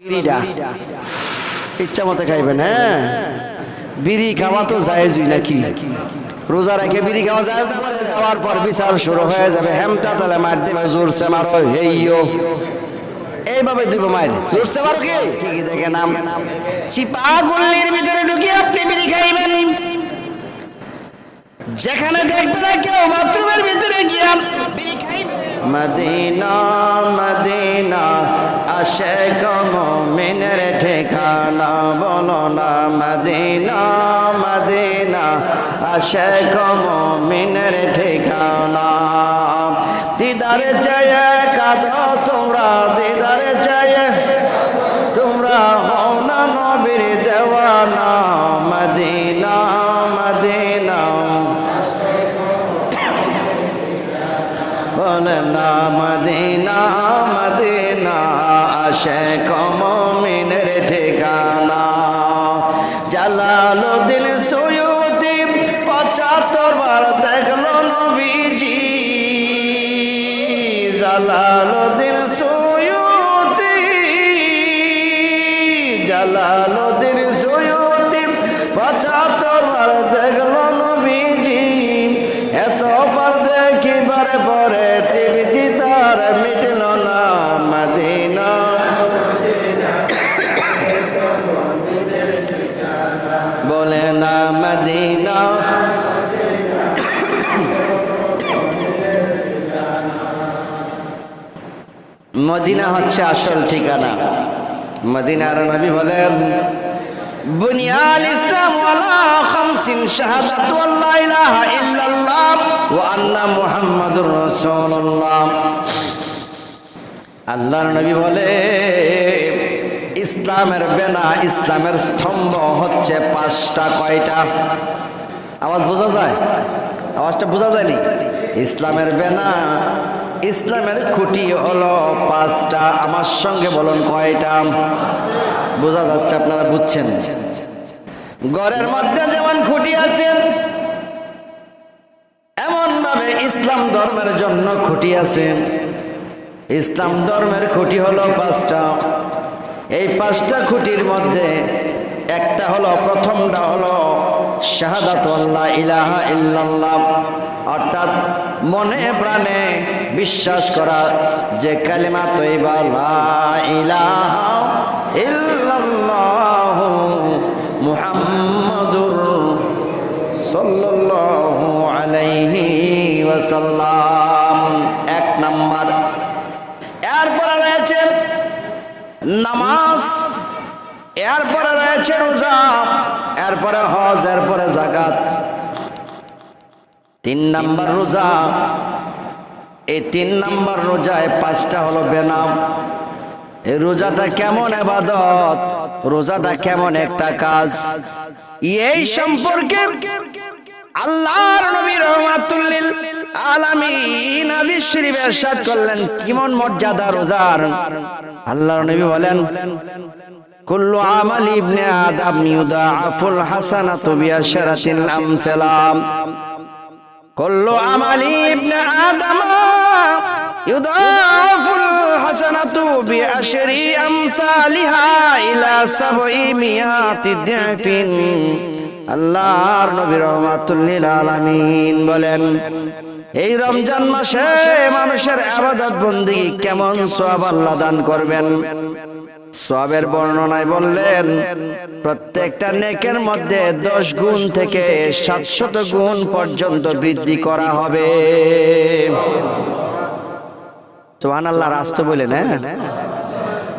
বিড়িটা ইচ্ছা মতো খাইবেন হ্যাঁ? বিড়ি খাওয়া তো জায়েজই নাকি? রোজা রেখে বিড়ি খাওয়া যায় যাওয়ার পর বিচার শুরু হয়ে যাবে। হেমটা তাহলে মার দেবে জোরসে মারো হেইও এইভাবে দিব মায়ের। জোরসে মারো কি? দেখে নাম চিপা গুল্লির ভিতরে ঢুকিয়ে আপনি বিড়ি খাইবেন। যেখানে দেখবে না কেউ বাথরুমের ভিতরে গিয়া বিড়ি খাইবে। মদিনা মদিনা আশেক মোমিনের ঠিকানা, বলো না মদিনা মদিনা। আশেক মোমিনের ঠিকানা। দিদারে জয় কাঁদো তোমরা, দিদারে চায় আশা মদিনা হচ্ছে আসল ঠিকানা। মদিনার নবী বলেন বুনিয়াল ইসলাম আলা খামসিন শাহাদাতু আল্লা ইলাহা ইল্লাল্লাহ ওয়া আন্না মুহাম্মাদুর রাসূলুল্লাহ। আল্লাহর নবী বলে, ইসলামের বেনা, ইসলামের স্তম্ভ হচ্ছে পাঁচটা কয়টা? আওয়াজ বোঝা যায়? আওয়াজটা বোঝা যায়নি? ইসলামের বেনা, ইসলামের খুঁটি হলো পাঁচটা আমার সঙ্গে বলুন কয়টা? বোঝা যাচ্ছে আপনারা বুঝছেন। ঘরের মধ্যে যেমন খুঁটি আছে এমন ভাবে ইসলাম ধর্মের জন্য খুঁটি আছে। ইসলাম ধর্মের খুঁটি হলো পাঁচটা। এই পাঁচটা খুঁটির মধ্যে একটা হলো, প্রথমটা হলো, শাহাদাত ইলাহা ইল্লাল্লাহ। অর্থাৎ মনে প্রাণে বিশ্বাস করা যে কালিমা তৈবা ওয়াসাল্লাম। এক নাম্বার। এরপরে রয়েছে নামাজ, এরপরে রয়েছে রোজা, এরপরে হজ, এরপরে জাকাত তিন নাম্বার রোজা। এই তিন নাম্বার রোজায় পাঁচটা হলো বেনাম। এই রোজাটা কেমন আবাদত? রোজাটা কেমন একটা কাজ? এই সম্পর্কে আল্লাহর নবী রহমাতুল্লিল আলামিন হাদিস শরীফে ইরশাদ করলেন, কেমন মর্যাদা রোজার? আল্লাহর নবী বলেন, কুল্লু আমাল ইবনে আদম ইউদাআফুল হাসানাতু বিআশরাতিল আমসালাম। কুল্লু আমাল ইবনে আদম। ইউদাআফুল হাসানাতু বিআশরি আমসালিহা ইলা সাবঈ মিয়াতি দিফিন। আল্লাহর নবী রহমাতুল্লিল আলামিন বলেন এই রমজান মাসে মানুষের আবাদত বন্দি কেমন সব আল্লাহ দান করবেন? সবের বর্ণনায় বললেন, প্রত্যেকটা নেকের মধ্যে দশ গুণ থেকে সাতশত গুণ পর্যন্ত বৃদ্ধি করা হবে। সোহান আল্লাহ রাস্ত বললেন হ্যাঁ?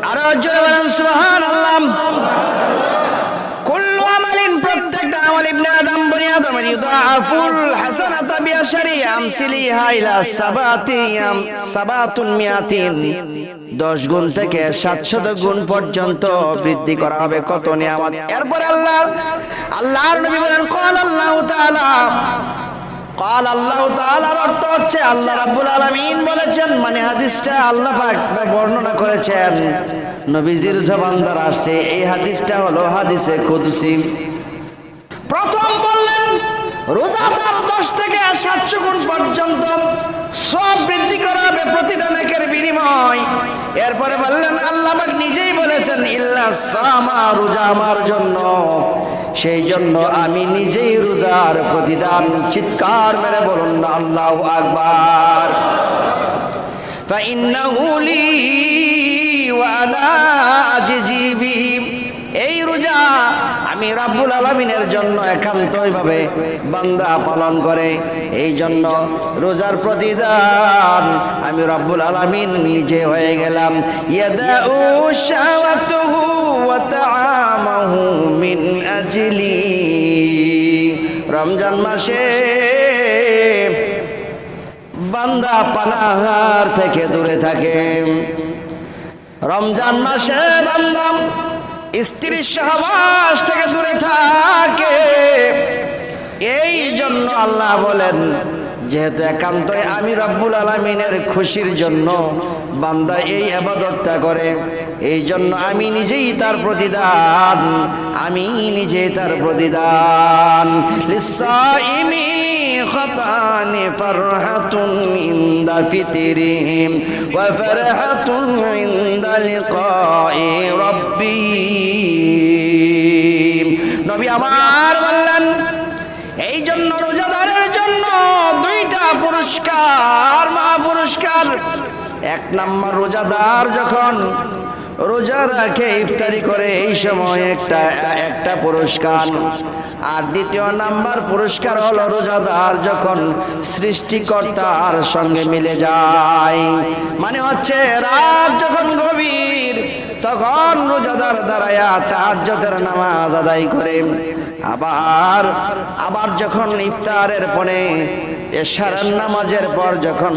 আরও জোরে বলেন সোহান আল্লাহ দশ গুণ থেকে সাতশত গুণ পর্যন্ত বৃদ্ধি করা হবে। কত নিয়ামত? এরপর আল্লাহ কল আল্লাহ আল্লাহ হচ্ছে আল্লাহ বলেছেন মানে হাদিসটা আল্লাহ বর্ণনা করেছেন। নবীজির এই হাদিসটা হলো হাদিসে প্রথম বললেন রোজাদার দশ থেকে সাতশো গুণ পর্যন্ত সব বৃদ্ধি করা হবে প্রতিটা নেকের বিনিময় এরপরে বললেন আল্লাহ পাক নিজেই বলেছেন ইল্লা সামা রোজা আমার জন্য সেই জন্য আমি নিজেই রোজার প্রতিদান চিৎকার মেরে বলুন না আল্লাহ আকবার فإنه لي وأنا أجزي به এই রোজা আমি রাব্বুল আলমিনের জন্য একান্তইভাবে বান্দা পালন করে। এই জন্য রোজার প্রতিদান আমি রাব্বুল আলমিন নিজে হয়ে গেলাম। মিন আজলি। রমজান মাসে বান্দা পানাহার থেকে দূরে থাকে। রমজান মাসে বান্দা স্ত্রীর সহবাস থেকে দূরে থাকে। এই জন্য আল্লাহ বলেন, যেহেতু একান্তই আমি রব্বুল আলমিনের খুশির জন্য বান্দা এই আবাদতটা করে, এই জন্য আমি নিজেই তার প্রতিদান, আমি নিজেই তার প্রতিদান। خطان فرحة عند فطرهم وفرحة عند لقاء ربي নবী আমার বললেন এই জন্য রোজাদারের জন্য দুইটা পুরস্কার মা পুরস্কার এক নাম্বার রোজাদার যখন রোজা রাখে, ইফতারি করে, এই সময় একটা একটা পুরস্কার। আর দ্বিতীয় নাম্বার পুরস্কার হলো রোজাদার যখন সৃষ্টিকর্তার সঙ্গে মিলে যায়। মানে হচ্ছে, রাত যখন গভীর, তখন রোজাদার দাঁড়ায়া তাহাজ্জতের নামাজ আদায় করে। আবার আবার যখন ইফতারের পরে পর যখন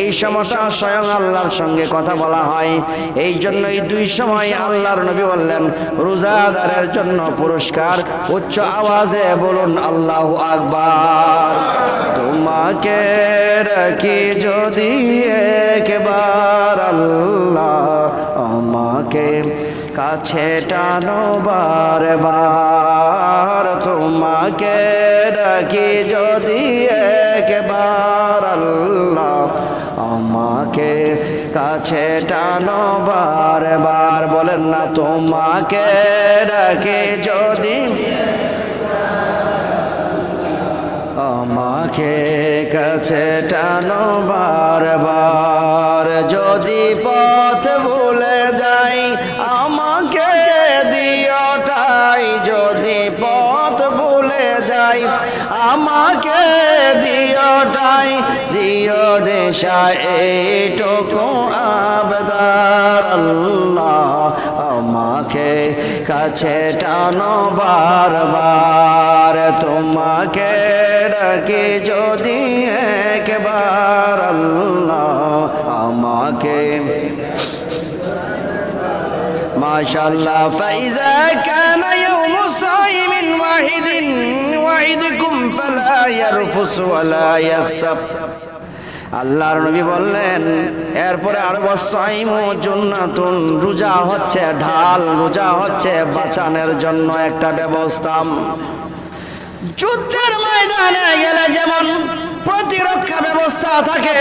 এই সময়টা স্বয়ং আল্লাহর সঙ্গে কথা বলা হয়। এই দুই সময় আল্লাহর নবী বললেন জন্য পুরস্কার, উচ্চ আওয়াজে বলুন, আল্লাহ আকবার। তোমাকে যদি একবার আল্লাহ আমাকে কাছে টানো বারবার। তোমাকে ডাকি যদি একবার আল্লাহ আমাকে কাছে টানো বারবার। বলেন না, তোমাকে ডাকে যদি আমাকে কাছে টানো বারবার। দিওটাই দিও দেশা এইটুকু আবদার। আল্লাহ আমাকে কাছে টানো বারবার। তোমাকে ডাকে যদি একবার। আল্লাহ আমাকে মাশাল্লাহ ফাইজা কানা ইয়াউমু সাইমিন ওয়াহিদিন ওয়াহিদিকুম ফালা আল্লাহর নবী বললেন, এরপরে আর জুন্নাতুন, রোজা হচ্ছে ঢাল, রোজা হচ্ছে বাঁচানোর জন্য একটা ব্যবস্থা। যুদ্ধের ময়দানে গেলে যেমন প্রতিরক্ষা ব্যবস্থা থাকে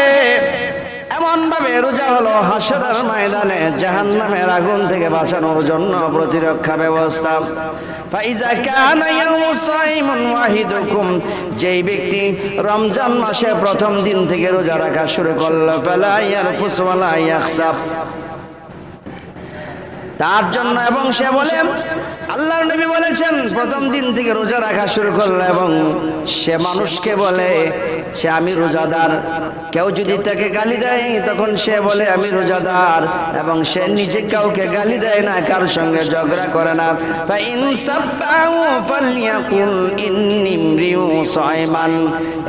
এমন ভাবে রোজা হলো হাসার ময়দানে জাহান্নামের আগুন থেকে বাঁচানোর জন্য প্রতিরক্ষা ব্যবস্থা। ফাইজা যেই ব্যক্তি রমজান মাসে প্রথম দিন থেকে রোজা রাখা শুরু করল, ফালা ইয়ারফুস ওয়ালা ইয়াখসাব। তার জন্য এবং সে বলে আল্লাহ নবী বলেছেন, প্রথম দিন থেকে রোজা রাখা শুরু করল এবং সে মানুষকে বলে, সে আমি রোজাদার। কেউ যদি তাকে গালি দেয়, তখন সে বলে, আমি রোজাদার এবং সে নিজে কাউকে গালি দেয় না, কার সঙ্গে ঝগড়া করে না।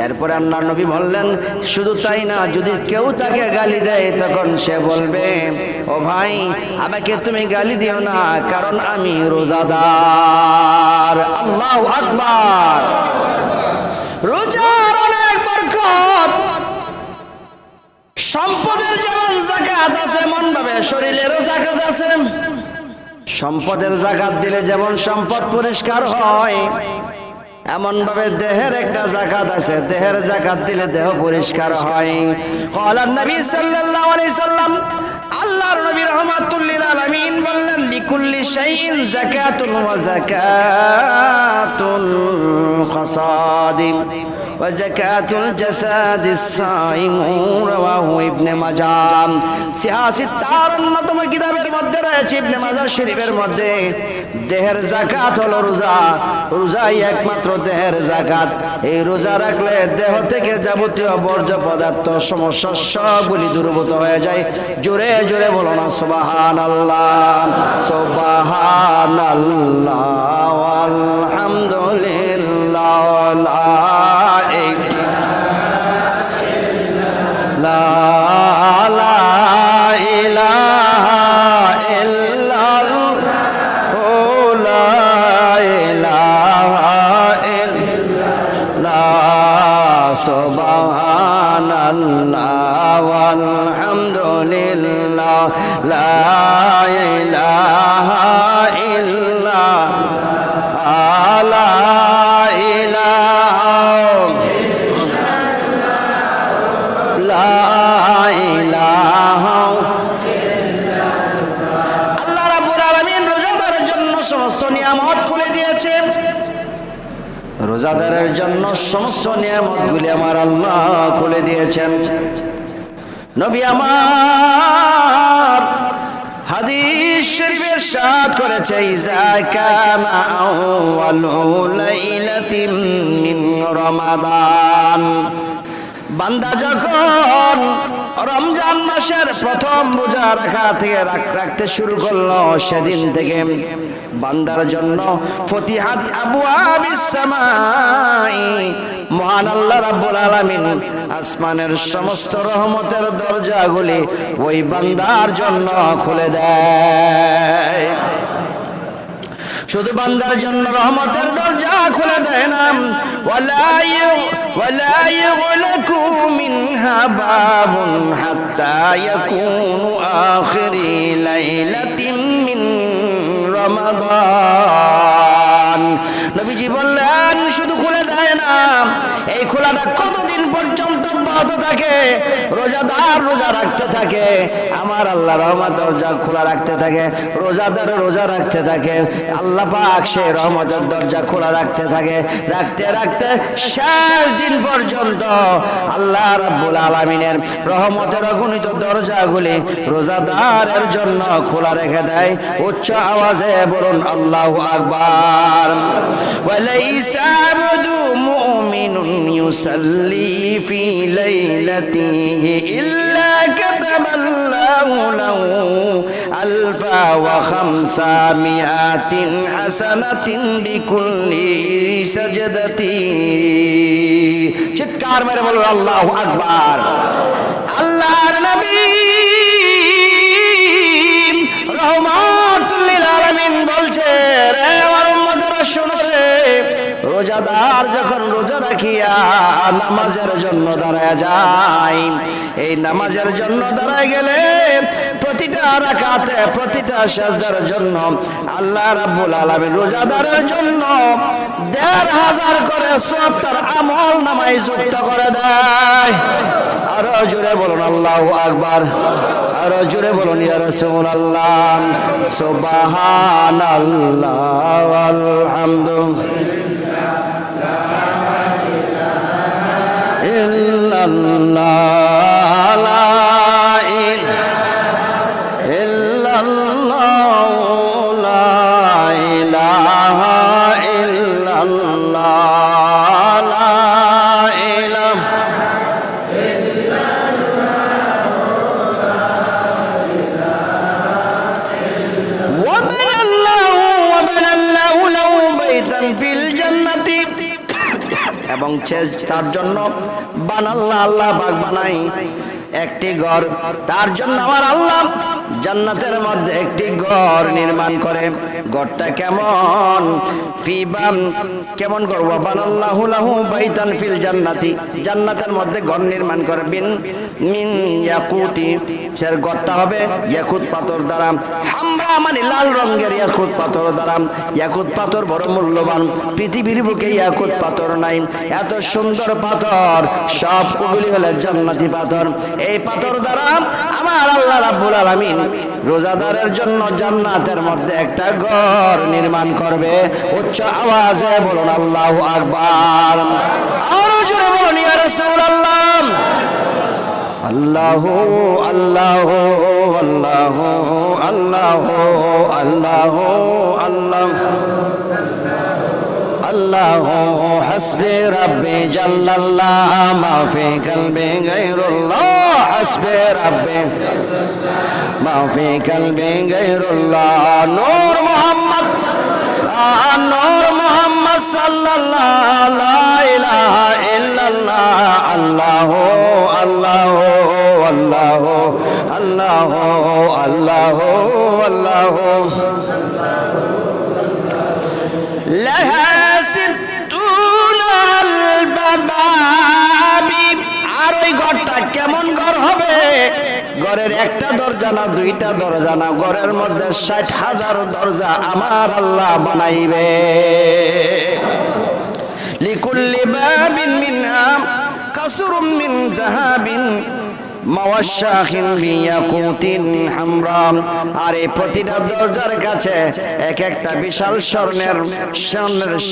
এরপর আল্লাহ নবী বললেন, শুধু তাই না, যদি কেউ তাকে গালি দেয়, তখন সে বলবে, ও ভাই, আমাকে তুমি গালি দিও না, কারণ আমি রোজাদার। আল্লাহ আকবার। রোজার অনেক বরকত। সম্পদের যেমন জাকাত আছে এমন ভাবে শরীরেরও জাকাত আছে। সম্পদের জাকাত দিলে যেমন সম্পদ পরিষ্কার হয় এমন ভাবে দেহের একটা জাকাত আছে, দেহের জাকাত দিলে দেহ পরিষ্কার হয়। কলার নবী সাল্লাল্লাহু আলাইহি সাল্লাম আল্লাহর নবী রহমাতুল্লিল আলামিন বললেন লিকুল্লি শাইইন যাকাতুন ওয়া যাকাতুন খাসাদিম ওয়া যাকাতুল জাসাদিস সাইম রাওয়াহু ইবনে মাজাহ সিহাসিত তার অন্যতম কিতাবের মধ্যে রয়েছে ইবনে মাজাহ শরীফের মধ্যে দেহের জাকাত হলো রোজা। রোজাই একমাত্র দেহের জাকাত এই রোজা রাখলে দেহ থেকে যাবতীয় বর্জ্য পদার্থ, সমস্যা সবগুলি দূরভূত হয়ে যায়। জোরে জোরে বলো না সুবাহান আল্লাহ সুবাহান আল্লাহ আলহামদুলিল্লাহ লা রোজাদারের জন্য সমস্ত নিয়ামতগুলি আমার আল্লাহ খুলে দিয়েছেন। নবী আমার করেছে ইজা কানা আউয়ালু লাইলাতিন রমাদান। বান্দা যখন রমজান মাসের প্রথম রোজা রাখা থেকে রাখতে শুরু করল, সেদিন থেকে বান্দার জন্য ফতিহাত আবু আবিসামাই মহান আল্লাহ রাব্বুল আলামিন আসমানের সমস্ত রহমতের দরজাগুলি ওই বান্দার জন্য খুলে দেয়। শুধু বান্দার জন্য রহমতের দরজা খুলে দেয় না। নবীজি বললেন, শুধু খুলে দেয় না, এই খোলাটা কতদিন পর্যন্ত অব্যাহত থাকে, রোজাদার রোজা রাখতে থাকে, আমার আল্লাহ রহমত দরজা খোলা রাখতে থাকে, রোজাদার রোজা রাখতে থাকে, আল্লাহ পাক সেই রহমতের দরজা খোলা রাখতে থাকে, রাখতে রাখতে শেষ দিন পর্যন্ত আল্লাহ রাব্বুল আলামিনের রহমতের অগণিত দরজাগুলি রোজাদারের জন্য খোলা রেখে দেয়, উচ্চ আওয়াজে বলুন, আল্লাহু আকবার। ওয়ালাইসা আবদু চিৎকার মেরে বলুন আল্লাহু আকবার। আল্লাহর নবী রহমাতুল্লিল রোজাদার যখন রোজা রাখিয়া নামাজের জন্য দাঁড়ায় যায়, এই নামাজের জন্য দাঁড়ায় গেলে প্রতিটা রাকাতে, প্রতিটা সাজদার জন্য আল্লাহ রাব্বুল আলামিন রোজাদারের জন্য দেড় হাজার করে সত্তর আমল নামাই যুক্ত করে দেয়। আরও জোরে বলুন, আল্লাহু আকবার। আরও জোরে বলুন, ইয়া রাসূলুল্লাহ। সুবহানাল্লাহ আলহামদুলিল্লাহ ইল্লাল্লাহ লা ইল্লাল্লাহ লা ইলাহা ইল্লাল্লাহ লা ইলাহা এবং সে তার জন্য বানাল্লাহ আল্লাহ বাগ বানাই একটি ঘর। তার জন্য আমার আল্লাহ জান্নাতের মধ্যে একটি ঘর নির্মাণ করে। ঘরটা কেমন? কেমন করব? বানাল্লাহু লাহু বাইতান ফিল জান্নাতি। জান্নাতের মধ্যে ঘর নির্মাণ করবেন। মিন ইয়াকুতি, সের ঘরটা হবে ইয়াকুত পাথর দ্বারা। হামরা মানে লাল রঙের ইয়াকুত পাথর দ্বারা। ইয়াকুত পাথর বড় মূল্যবান। পৃথিবীর বুকে ইয়াকুত পাথর নাই। এত সুন্দর পাথর সবগুলি হলো জান্নাতি পাথর। এই পাথর দ্বারা আমার আল্লাহ রাব্বুল আলামিন রোজাদারের জন্য জান্নাতের মধ্যে একটা ঘর নির্মাণ করবে। উচ্চ আওয়াজে বলুন আল্লাহু আকবার। আরও জোরে বলুন, ইয়া রাসূলুল্লাহ। আল্লাহ আল্লাহ আল্লাহ আল্লাহ আল্লাহ আল্লাহ। আল্লাহ হাসবে রব্বে জাল্লাল্লাহ মা ফি কলবি গায়রুল্লাহ, হাসবে রব্বে। মা ফি কলবি গায়রুল্লাহ, নূর মুহাম্মদ নূর মুহাম্মদ সাল্লাল্লাহু লা ইলাহা ইল্লাল্লাহ আল্লাহ আল্লাহ আল্লাহ আল্লাহ আল্লাহ আল্লাহ لها ستون البابي আর ওই ঘরটা কেমন ঘর হবে ঘরের একটা দরজা না, দুইটা দরজা না, ঘরের মধ্যে ষাট হাজার দরজা আমার আল্লাহ বানাইবে। লিকুল্লি বাবিন মিনহা কাসুরুম মিন জাহাবিন দরজার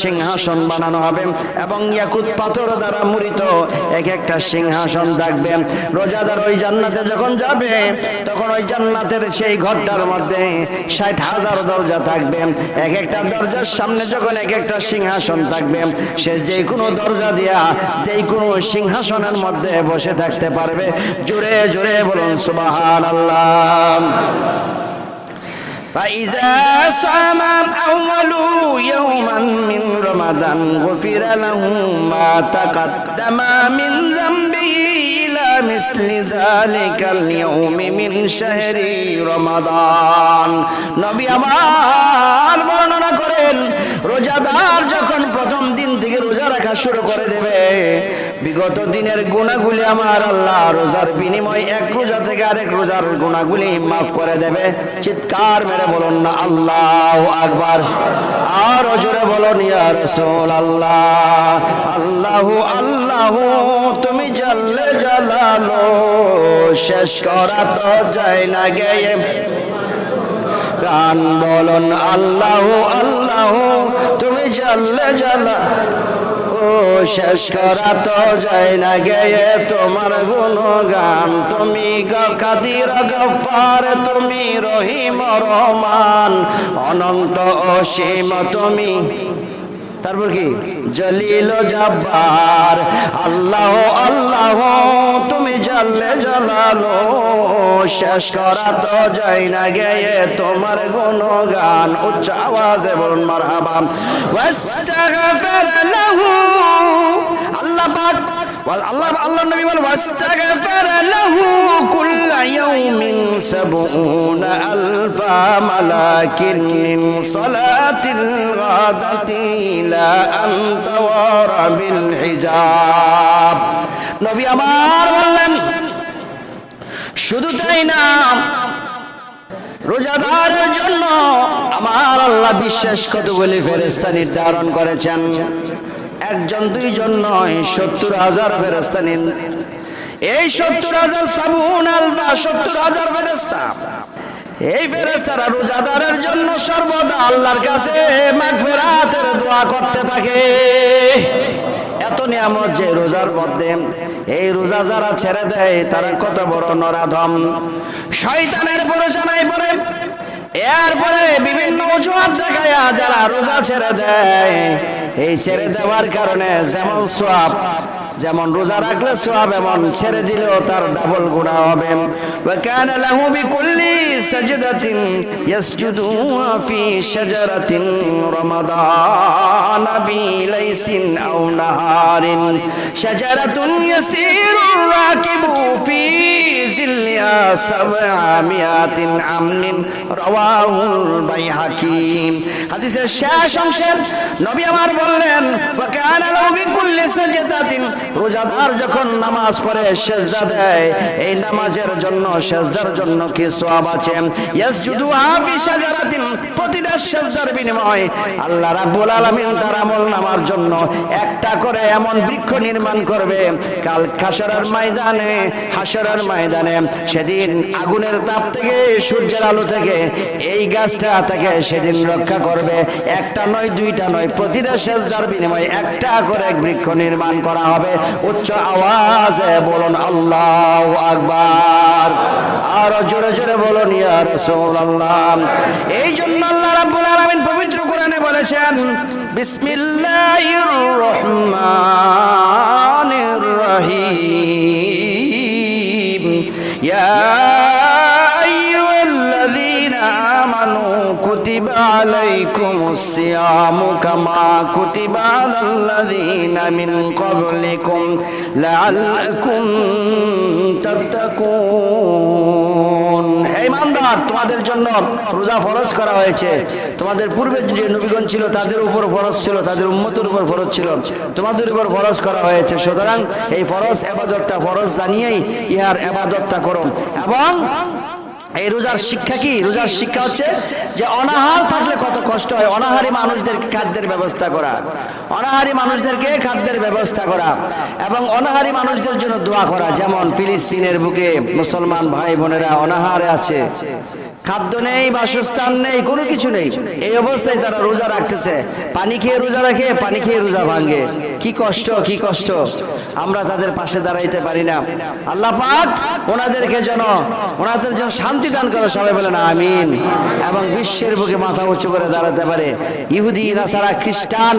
সিংহাসন বানানো হবে এবং ইয়াকুত পাথর দ্বারা মুড়িত এক একটা সিংহাসন থাকবে। রোজাদার ওই জান্নাতে যখন যাবে, তখন ওই জান্নাতের সেই ঘরটার মধ্যে ষাট হাজার দরজা থাকবে। এক একটা দরজার সামনে যখন এক একটা সিংহাসন থাকবে, সে যে কোনো দরজা দিয়া যেই কোনো সিংহাসনের মধ্যে বসে থাকতে পারবে। জোরে জোরে বলুন সুবাহান আল্লাহ فإذا صام أول يوما من رمضان غفر له ما تقدم من ذنبه إلى مثل ذلك اليوم من شهر رمضان নবী আমার বর্ণনা করেন রোজাদার যখন প্রথম দিন থেকে রোজা রাখা শুরু করে দেবে বিগত দিনের গুণাগুলি আমার আল্লাহ রোজার বিনিময় এক রোজা থেকে আরেক রোজার গুণাগুলি মাফ করে দেবে চিৎকার মেরে বলুন না আল্লাহ আকবার আর জোরে বলুন ইয়া রাসূল আল্লাহ আল্লাহ আল্লাহ তুমি জানলে জালালো শেষ করা তো যায় না গেয়ে গান বলন, আল্লাহ আল্লাহ, তুমি জানলে জালা ও, শেষ করা তো যায় না গেয়ে তোমার গুণগান। তুমি কাদির গফার, তুমি রহিম রহমান। অনন্ত অসীম তুমি। তারপর কি? জলিল জব্বার। আল্লাহ আল্লাহ, তুমি জানলে জ্বালালো শেষ করা তো যাই না গেয়ে তোমার গুণগান। উচ্চ আওয়াজে বলুন মার হাবাম আল্লাহ পাক আল্লাহ আল্লাহ নবী বলেন, ওয়াস্তাগফির লাহু কুল্লা ইয়াউমিন সাবউনা আলফা মালাকিন সালাতিল গাদাতি লা হিজাব। নবী আমার বললেন, শুধু তাই না, রোজাদারের জন্য আমার আল্লাহ বিশ্বাস কতগুলি ফেরেস্তা নির্ধারণ করেছেন? একজন, দুইজন নয়, সত্তর হাজার ফেরেস্তা নিন- এই সত্তর হাজার সাবুন আলবা সত্তর হাজার ফেরেস্তা এই ফেরেস্তারা রোজাদারের জন্য সর্বদা আল্লাহর কাছে দোয়া করতে থাকে। এত নিয়ামত যে রোজার মধ্যে এই রোজা যারা ছেড়ে দেয়, তারা কত বড় নরাধম। শয়তানের প্ররোচনায় পড়ে এরপরে বিভিন্ন অজুহাত দেখায় যারা রোজা ছেড়ে দেয় এই ছেড়ে দেওয়ার কারণে যেমন সব যেমন রোজা রাখলে সব এমন ছেড়ে দিলেও তার ডাবল গুনাহ হবে। ওয়া কানা লাহু বিকুল্লি সাজদাতিন ইয়াসজুদু ফি শাজারাতিন রমাদান বিলাইসিন আও নাহারিন। শাজারাতুন ইয়াসিরু রাকিবু ফি জিল্লিহা সাবআমিয়াতিন আমলিন বাই হাকিম হাদিসের শেষ অংশের নবী আমার বললেন, ওয়া কানা লাহু বিকুল্লি রোজাদার যখন নামাজ পড়ে, সেজদা দেয়। এই নামাজের জন্য, সেজদার জন্য কি সওয়াব আছে? ইয়াসজুদু ফি শাজারাতিন, প্রতিটা সেজদার বিনিময়ে। আল্লাহ রাব্বুল আলামিন তার আমল নামার জন্য একটা করে এমন বৃক্ষ নির্মাণ করবে। কাল হাসরের ময়দানে হাসরের ময়দানে, সেদিন আগুনের তাপ থেকে, সূর্যের আলো থেকে, এই গাছটা তাকে সেদিন রক্ষা করবে। একটা নয়, দুইটা নয়, প্রতিটা সেজদার বিনিময়ে একটা করে বৃক্ষ নির্মাণ করা হবে। উচ্চ আওয়াজে বলুন আল্লাহ আকবার। আরও জোরে জোরে বলুন, ইয়া রাসূলুল্লাহ। এই জন্য আল্লাহ রাব্বুল আলামিন পবিত্র কোরআনে বলেছেন, বিসমিল্লাহির রহমানির রহিম। ইয়া তোমাদের জন্য রোজা ফরজ করা হয়েছে। তোমাদের পূর্বে যে নবীগণ ছিল, তাদের উপর ফরজ ছিল, তাদের উম্মতের উপর ফরজ ছিল। তোমাদের উপর ফরজ করা হয়েছে। সুতরাং এই ফরজ এবাদতটা ফরজ জানিয়েই ইহার এবাদতটা করো। এবং এই রোজার শিক্ষা কি? রোজার শিক্ষা হচ্ছে যে অনাহার থাকলে কত কষ্ট হয়। অনাহারী মানুষদেরকে খাদ্যের ব্যবস্থা করা। অনাহারী মানুষদেরকে খাদ্যের ব্যবস্থা করা। এবং অনাহারী মানুষদের জন্য দোয়া করা। যেমন ফিলিস্তিনের বুকে মুসলমান ভাই বোনেরা অনাহারে আছে। খাদ্য নেই, বাসস্থান নেই, কোনো কিছু নেই। এই অবস্থায় তারা রোজা রাখতেছে। পানি খেয়ে রোজা রাখে, পানি খেয়ে রোজা ভাঙে। কি কষ্ট কি কষ্ট। আমরা তাদের পাশে দাঁড়াইতে পারি না। আল্লাহ পাক ওনাদেরকে যেন ওনাদের যেন শান্তি দান করে, সবাই বলেন আমিন। এবং বিশ্বের বুকে মাথা উঁচু করে দাঁড়াতে পারে। ইহুদি, নাসারা, খ্রিস্টান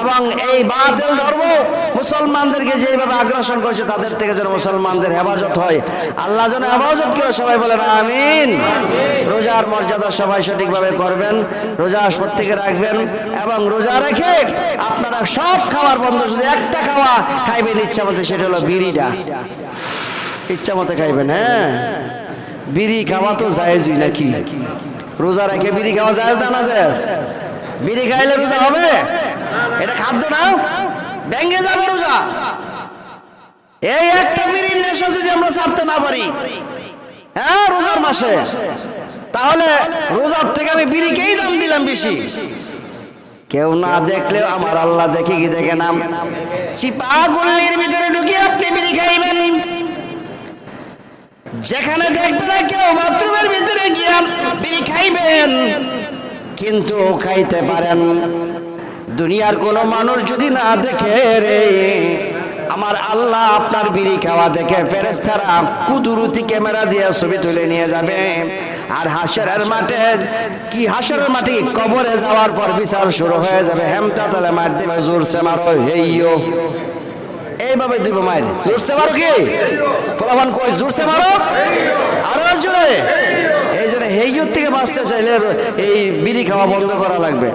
এবং এই বাতিল ধর্ম মুসলমানদেরকে যেভাবে আগ্রাসন করেছে, তাদের থেকে যেন মুসলমানদের হেফাজত হয়। আল্লাহ যেন হেফাজত করে, সবাই বলেন আমিন। রোজার মর্যাদা সবাই সঠিকভাবে করবেন, রোজা প্রত্যেকে রাখবেন এবং রোজা রেখে আপনারা সব খাবার বন্ধ, শুধু একটা খাওয়া খাইবেন, ইচ্ছা মতো, সেটা হলো বিড়িটা। ইচ্ছা মতো খাইবেন হ্যাঁ। বিড়ি খাওয়া তো জায়েজই নাকি? রোজা রেখে বিড়ি খাওয়া জায়েজ না না জায়েজ? বিড়ি খাইলে রোজা হবে? এটা খাদ্য না? ব্যাঙ্গে যাবে রোজা। এই একটা বিড়ির নেশা যদি আমরা ছাড়তে না পারি হ্যাঁ রোজার মাসে? তাহলে রোজার থেকে আমি বিড়িকেই দাম দিলাম বেশি। কেউ না দেখলেও আমার আল্লাহ দেখে কি দেখে নাম? চিপা গুল্লির ভিতরে ঢুকিয়ে আপনি বিড়ি খাইবেন। যেখানে দেখবে কেউ বাথরুমের ভিতরে গিয়ে বিড়ি খাইবেন, কিন্তু খাইতে পারেন। দুনিয়ার কোনো মানুষ যদি না দেখে রে, আমার আল্লাহ আপনার বিড়ি খাওয়া দেখে ফেরেস্তারা কুদুরুতি ক্যামেরা দিয়ে ছবি তুলে নিয়ে যাবে। আর হাসরের মাঠে, কি হাসরের মাঠে? কবরে যাওয়ার পর বিচার শুরু হয়ে যাবে। হেমটা তাহলে মার দেবে, জোরসে মারো, হেইয়ো। এইভাবে দিব মায়ের। জোরসে মারো কি? ফলাফান কয়? জোরসে মারো? আরও জোরে এই জন্য হেইয়ুর থেকে বাঁচতে চাইলে এই বিড়ি খাওয়া বন্ধ করা লাগবে।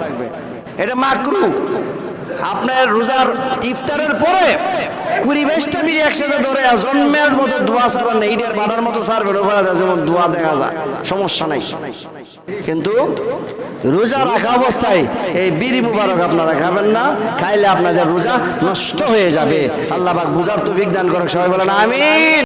এটা মাকরু আপনার রোজার ইফতারের পরে একসাথে ধরে জন্মের মতো দোয়া বাড়ার মতো সারবেন ওপরে যেমন দোয়া দেখা যায়, সমস্যা নাই। কিন্তু রোজা রাখা অবস্থায় এই বিড়ি মুবারক আপনারা খাবেন না, খাইলে আপনাদের রোজা নষ্ট হয়ে যাবে। আল্লাহ বুঝার তো বিজ্ঞান করে সবাই বলেন, আমিন।